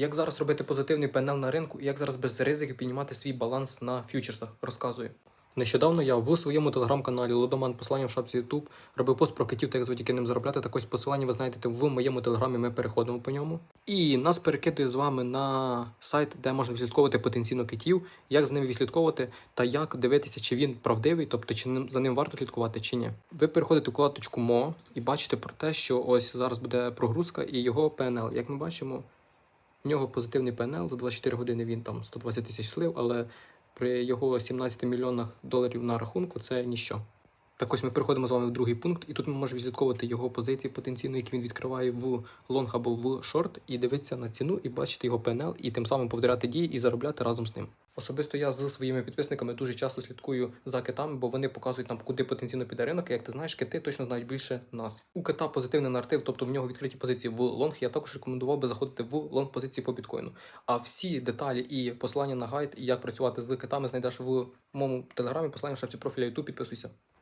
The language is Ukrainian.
Як зараз робити позитивний ПНЛ на ринку і як зараз без ризиків піднімати свій баланс на фьючерсах, розказую. Нещодавно я в своєму телеграм-каналі Лудоман посилання в шапці YouTube робив пост про китів та як завдяки ним заробляти. Так ось посилання ви знайдете в моєму телеграмі. Ми переходимо по ньому. І нас перекидує з вами на сайт, де можна відслідковувати потенційно китів, як з ними відслідковувати та як дивитися, чи він правдивий, тобто чи за ним варто слідкувати чи ні. Ви переходите в вкладочку МО і бачите про те, що ось зараз буде прогрузка і його PNL. Як ми бачимо, в нього позитивний ПНЛ, за 24 години він там 120 тисяч слив, але при його 17 мільйонах доларів на рахунку це ніщо. Так ось ми переходимо з вами в другий пункт, і тут ми можемо відслідковувати його позиції потенційно, які він відкриває в лонг або в шорт, і дивитися на ціну, і бачити його PNL, і тим самим повторяти дії і заробляти разом з ним. Особисто я з своїми підписниками дуже часто слідкую за китами, бо вони показують нам, куди потенційно піде ринок. І як ти знаєш, кити точно знають більше нас. У кита позитивний наратив, тобто в нього відкриті позиції в лонг. Я також рекомендував би заходити в лонг позиції по біткоїну. А всі деталі і посилання на гайд, і як працювати з китами, знайдеш в моєму телеграмі, посилання в шапці профіля YouTube, підписуйся.